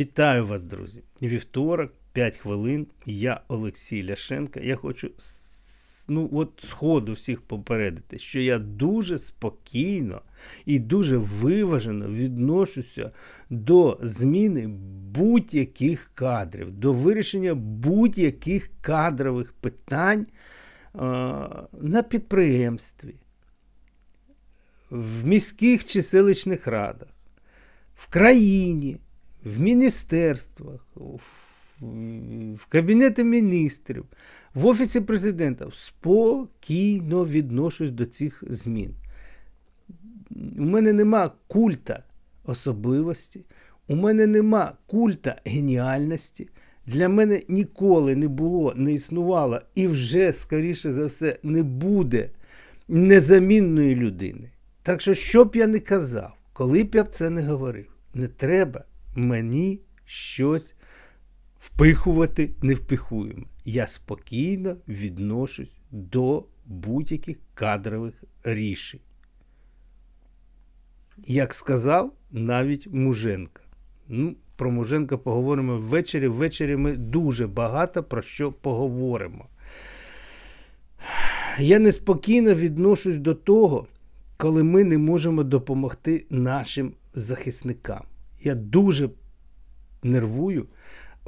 Вітаю вас, друзі! Вівторок, 5 хвилин. Я Олексій Ляшенко. Я хочу ну, от сходу всіх попередити, що я дуже спокійно і дуже виважено відношуся до зміни будь-яких кадрів, до вирішення будь-яких кадрових питань е, на підприємстві, в міських чи селищних радах в країні, в міністерствах, в, Кабінеті міністрів, в Офісі президента спокійно відношусь до цих змін. У мене нема культа особливості, у мене нема культа геніальності. Для мене ніколи не було, не існувало і вже, скоріше за все, не буде незамінної людини. Так що, що б я не казав, коли б я б це не говорив, не треба мені щось впихувати невпихуємо. Я спокійно відношусь до будь-яких кадрових рішень. Як сказав навіть Муженка. Ну, про Муженка поговоримо ввечері. Ввечері ми дуже багато про що поговоримо. Я неспокійно відношусь до того, коли ми не можемо допомогти нашим захисникам. Я дуже нервую.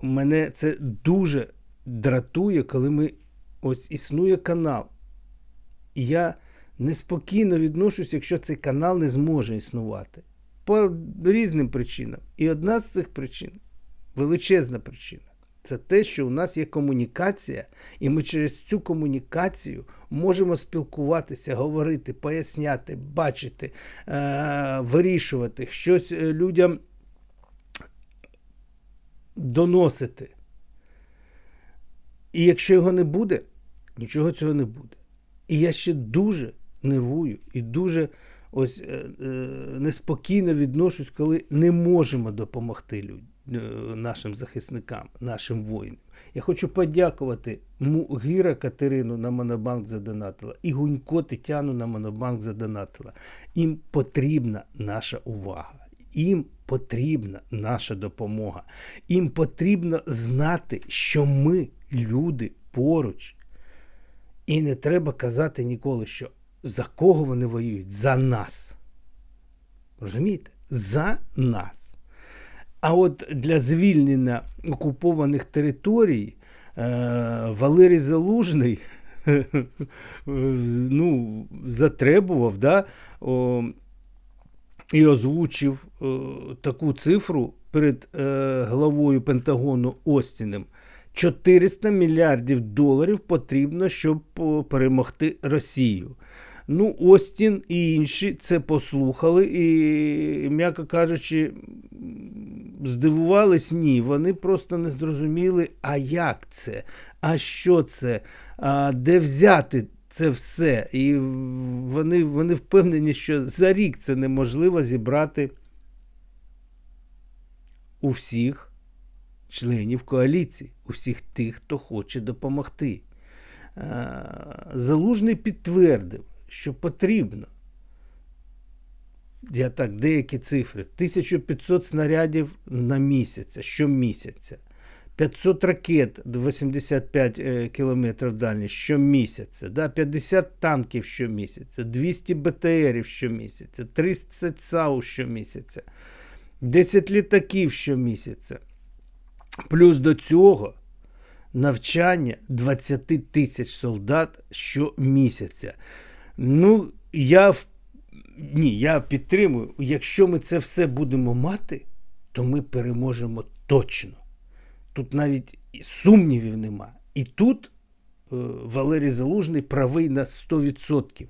Мене це дуже дратує, коли ми ось існує канал. І я неспокійно відношусь, якщо цей канал не зможе існувати. По різним причинам. І одна з цих причин величезна причина. Це те, що у нас є комунікація, і ми через цю комунікацію можемо спілкуватися, говорити, поясняти, бачити, е- вирішувати, щось е, людям доносити. І якщо його не буде, нічого цього не буде. І я ще дуже нервую і дуже ось е, е, неспокійно відношусь, коли не можемо допомогти людям, нашим захисникам, нашим воїнам. Я хочу подякувати Мугіра Катерину на Монобанк задонатила і Гунько Тетяну на Монобанк задонатила. Їм потрібна наша увага. Їм потрібна наша допомога. Їм потрібно знати, що ми люди поруч. І не треба казати ніколи, що за кого вони воюють? За нас. Розумієте? За нас. А от для звільнення окупованих територій е, Валерій Залужний ну, затребував да, і озвучив е, таку цифру перед е, главою Пентагону Остінем. 400 мільярдів доларів потрібно, щоб перемогти Росію. Ну, Остін і інші це послухали, і, м'яко кажучи, здивувались, ні. Вони просто не зрозуміли, а як це, а що це, а де взяти це все. І вони, вони впевнені, що за рік це неможливо зібрати у всіх членів коаліції, у всіх тих, хто хоче допомогти. Залужний підтвердив, що потрібно. Я так, деякі цифри. 1500 снарядів на місяць, щомісяця. 500 ракет 85 е, кілометрів дальність щомісяця, да, 50 танків щомісяця, 200 БТРів щомісяця, 30 САУ щомісяця, 10 літаків щомісяця. Плюс до цього навчання 20 тисяч солдат щомісяця. Ну, я в... Ні, я підтримую. Якщо ми це все будемо мати, то ми переможемо точно. Тут навіть сумнівів нема. І тут е, Валерій Залужний правий на 100%.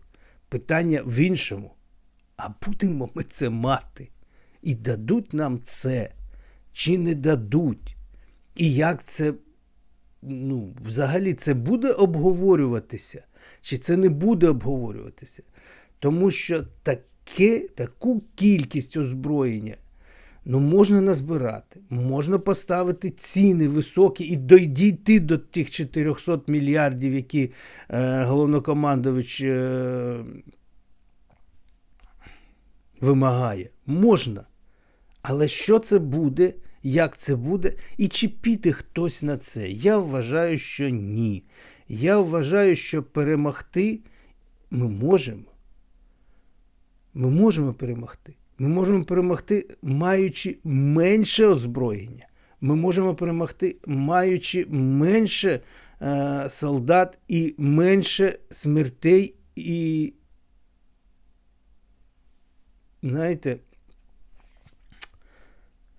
Питання в іншому. А будемо ми це мати? І дадуть нам це, чи не дадуть? І як це, ну, взагалі, це буде обговорюватися, чи це не буде обговорюватися? Тому що таке, таку кількість озброєння ну, можна назбирати, можна поставити ціни високі і дійти до тих 400 мільярдів, які е, головнокомандович е, вимагає. Можна. Але що це буде, як це буде, і чи піде хтось на це. Я вважаю, що ні. Я вважаю, що перемогти ми можемо. Ми можемо перемогти. Ми можемо перемогти, маючи менше озброєння. Ми можемо перемогти, маючи менше е, солдат і менше смертей і, знаєте,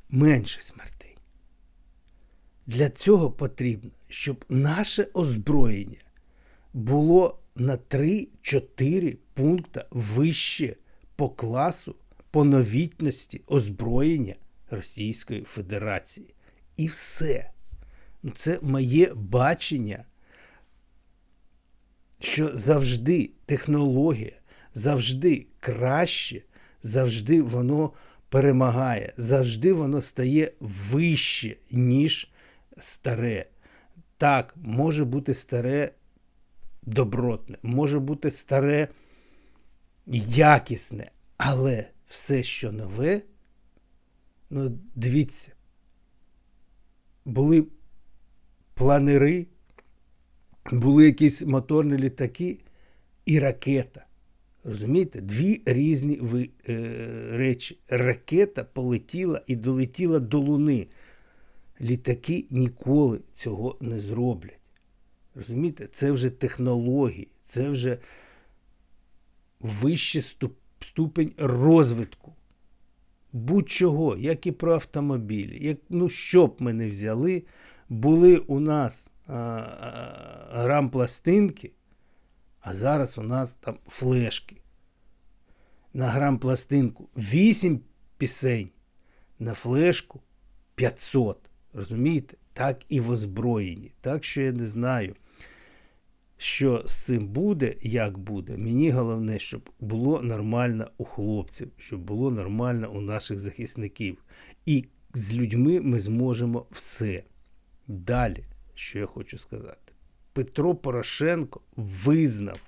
менше смертей. Для цього потрібно, щоб наше озброєння було на 3-4 пункти вище по класу, по новітності озброєння Російської Федерації. І все. Ну, Це моє бачення, що завжди технологія, завжди краще, завжди воно перемагає, завжди воно стає вище, ніж старе. Так, може бути старе добротне, може бути старе якісне, але все, що нове, ну, дивіться, були планери, були якісь моторні літаки і ракета. Розумієте? Дві різні ви, е, речі. Ракета полетіла і долетіла до Луни. Літаки ніколи цього не зроблять. Розумієте? Це вже технології, це вже вищий ступ, ступень розвитку. Будь-чого, як і про автомобілі. Як, ну, що б ми не взяли, були у нас а, а, грам-пластинки, а зараз у нас там флешки. На грам-пластинку 8 пісень, на флешку 500. Розумієте? Так і в озброєнні. Так що я не знаю, що з цим буде, як буде. Мені головне, щоб було нормально у хлопців, щоб було нормально у наших захисників. І з людьми ми зможемо все. Далі, що я хочу сказати, Петро Порошенко визнав,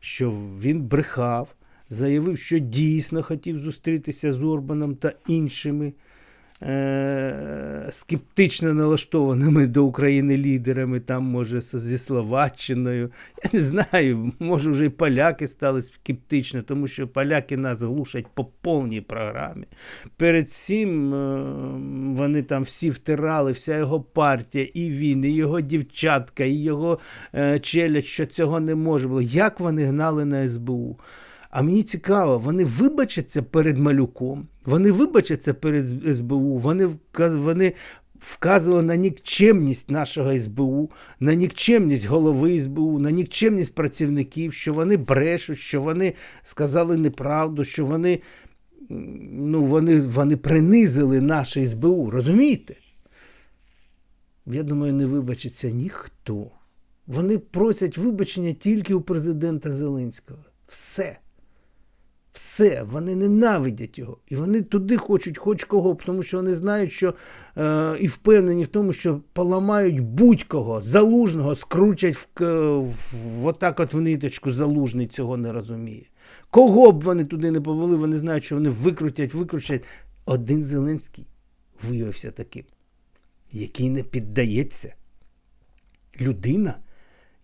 що він брехав, заявив, що дійсно хотів зустрітися з Орбаном та іншими е- скептично налаштованими до України лідерами, там, може, зі Словаччиною. Я не знаю, може, вже і поляки стали скептично, тому що поляки нас глушать по повній програмі. Перед цим е- вони там всі втирали, вся його партія, і він, і його дівчатка, і його е- челядь, що цього не може було. Як вони гнали на СБУ? А мені цікаво, вони вибачаться перед малюком, вони вибачаться перед СБУ, вони, вони вказували на нікчемність нашого СБУ, на нікчемність голови СБУ, на нікчемність працівників, що вони брешуть, що вони сказали неправду, що вони ну, вони, вони принизили наше СБУ. Розумієте? Я думаю, не вибачиться ніхто. Вони просять вибачення тільки у президента Зеленського. Все. Все, вони ненавидять його. І вони туди хочуть хоч кого, тому що вони знають, що е, і впевнені в тому, що поламають будь-кого, залужного, скручать в, в, отак от в ниточку, залужний цього не розуміє. Кого б вони туди не повели, вони знають, що вони викрутять, викрутять. Один Зеленський виявився таким, який не піддається. Людина,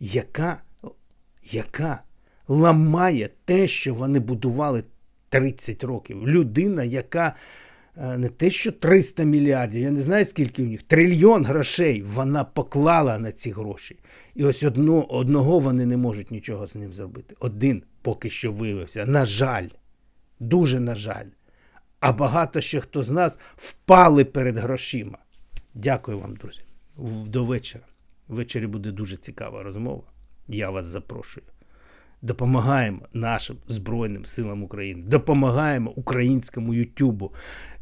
яка, яка ламає те, що вони будували 30 років. Людина, яка не те, що 300 мільярдів, я не знаю, скільки у них, трильйон грошей вона поклала на ці гроші. І ось одно, одного вони не можуть нічого з ним зробити. Один поки що виявився. На жаль, дуже на жаль. А багато ще хто з нас впали перед грошима. Дякую вам, друзі. До вечора. Ввечері буде дуже цікава розмова. Я вас запрошую. Допомагаємо нашим Збройним силам України, допомагаємо українському Ютубу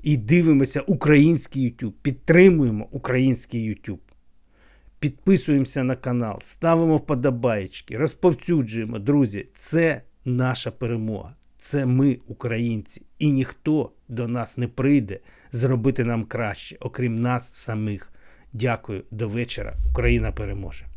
і дивимося український Ютуб, підтримуємо український Ютуб. Підписуємося на канал, ставимо вподобаєчки, розповсюджуємо, друзі. Це наша перемога. Це ми, українці, і ніхто до нас не прийде зробити нам краще, окрім нас самих. Дякую, до вечора. Україна переможе.